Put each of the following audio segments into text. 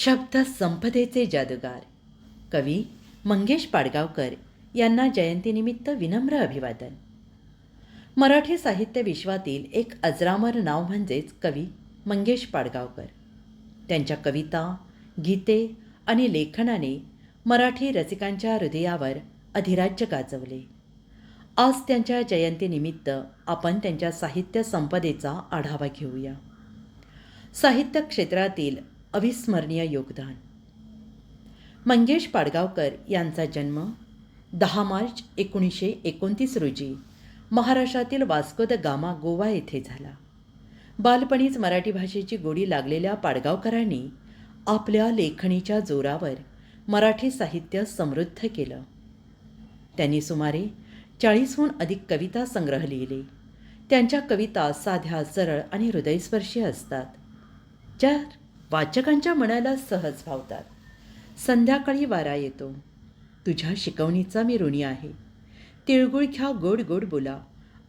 शब्द संपदेचे जादूगार. कवी मंगेश पाडगावकर यांना जयंतीनिमित्त विनम्र अभिवादन. मराठी साहित्य विश्वातील एक अजरामर नाव म्हणजेच कवी मंगेश पाडगावकर. त्यांच्या कविता गीते आणि लेखनाने मराठी रसिकांच्या हृदयावर अधिराज्य गाजवले. आज त्यांच्या जयंतीनिमित्त आपण त्यांच्या साहित्य संपदेचा आढावा घेऊया. साहित्य क्षेत्रातील अविस्मरणीय योगदान. मंगेश पाडगावकर यांचा जन्म दहा मार्च एकोणीसशे एकोणतीस रोजी महाराष्ट्रातील वास्को द गामा गोवा येथे झाला. बालपणीच मराठी भाषेची गोडी लागलेल्या पाडगावकरांनी आपल्या लेखणीच्या जोरावर मराठी साहित्य समृद्ध केलं. त्यांनी सुमारे चाळीसहून अधिक कविता संग्रह लिहिले. त्यांच्या कविता साध्या सरळ आणि हृदयस्पर्शी असतात. ज्या वाचकांच्या मनाला सहज भावतात. संध्याकाळी वारा येतो. तुझ्या शिकवणीचा मी ऋणी आहे. तिळगुळ घ्या गोड गोड बोला.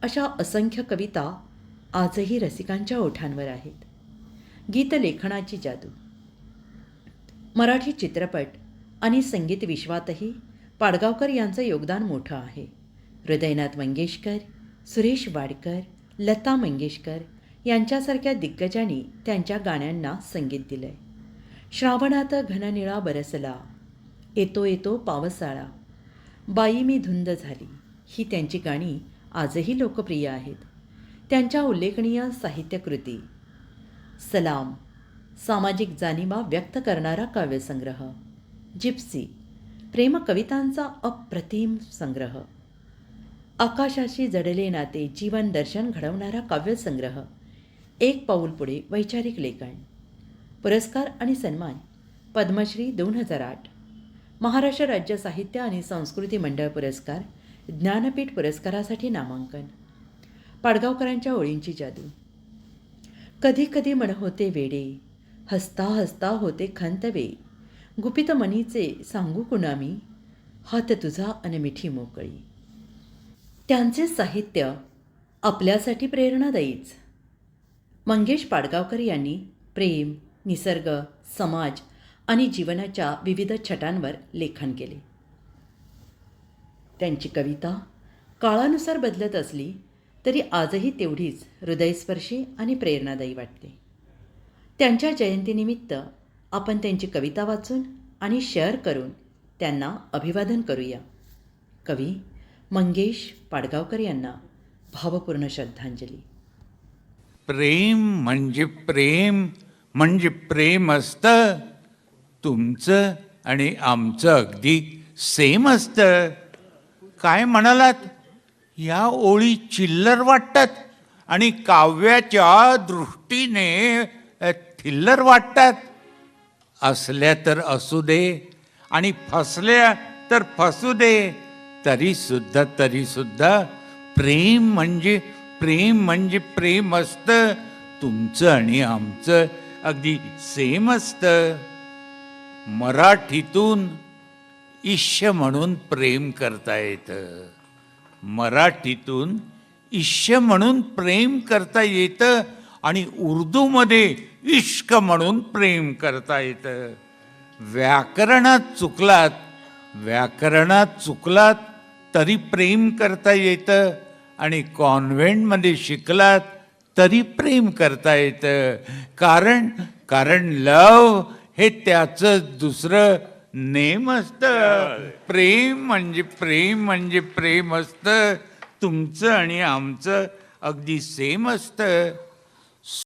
अशा असंख्य कविता आजही रसिकांच्या ओठांवर आहेत. गीतलेखनाची जादू. मराठी चित्रपट आणि संगीत विश्वातही पाडगावकर यांचं योगदान मोठं आहे. हृदयनाथ मंगेशकर सुरेश वाडकर लता मंगेशकर यांच्यासारख्या दिग्गजांनी त्यांच्या गाण्यांना संगीत दिलंय. श्रावणात घननिळा बरसला येतो येतो पावसाळा बाई मी धुंद झाली. ही त्यांची गाणी आजही लोकप्रिय आहेत. त्यांच्या उल्लेखनीय साहित्यकृती. सलाम सामाजिक जाणीवा व्यक्त करणारा काव्यसंग्रह. जिप्सी प्रेमकवितांचा अप्रतिम संग्रह. आकाशाशी जडले नाते जीवन दर्शन घडवणारा काव्यसंग्रह. एक पाऊल पुढे वैचारिक लेखन पुरस्कार आणि सन्मान पद्मश्री दोन हजार आठ महाराष्ट्र राज्य साहित्य आणि संस्कृती मंडळ पुरस्कार ज्ञानपीठ पुरस्कारासाठी नामांकन पाडगावकरांच्या ओळींची जादू. कधी कधी मन होते वेडे हसता हसता होते खंतवे गुपित मनीचे सांगू कुणामी हात तुझा अन मिठी मोकळी. त्यांचे साहित्य आपल्यासाठी प्रेरणादायीच. मंगेश पाडगावकर यांनी प्रेम निसर्ग समाज आणि जीवनाच्या विविध छटांवर लेखन केले. त्यांची कविता काळानुसार बदलत असली तरी आजही तेवढीच हृदयस्पर्शी आणि प्रेरणादायी वाटते. त्यांच्या जयंतीनिमित्त आपण त्यांची कविता वाचून आणि शेअर करून त्यांना अभिवादन करूया. कवी मंगेश पाडगावकर यांना भावपूर्ण श्रद्धांजली. प्रेम म्हणजे प्रेम म्हणजे प्रेम असतं तुमचं आणि आमचं अगदी सेम असतं. काय म्हणालात? या ओळी चिल्लर वाटतात आणि काव्याच्या दृष्टीने थिल्लर वाटतात. असल्या तर असू दे आणि फसल्या तर फसू दे. तरी सुद्धा तरी सुद्धा प्रेम म्हणजे प्रेम म्हणजे प्रेम असतं तुमचं आणि आमचं अगदी सेम असतं. मराठीतून इष्य म्हणून प्रेम करता येतं. मराठीतून इश्य म्हणून प्रेम करता येतं आणि उर्दूमध्ये इश्क म्हणून प्रेम करता येतं. व्याकरणात चुकलात व्याकरणात चुकलात तरी प्रेम करता येतं. आणि कॉन्व्हेंटमध्ये शिकलात तरी प्रेम करता येतं. कारण कारण लव हे त्याचं दुसरं नेम असतं. प्रेम म्हणजे प्रेम म्हणजे प्रेम असतं. तुमचं आणि आमचं अगदी सेम असतं.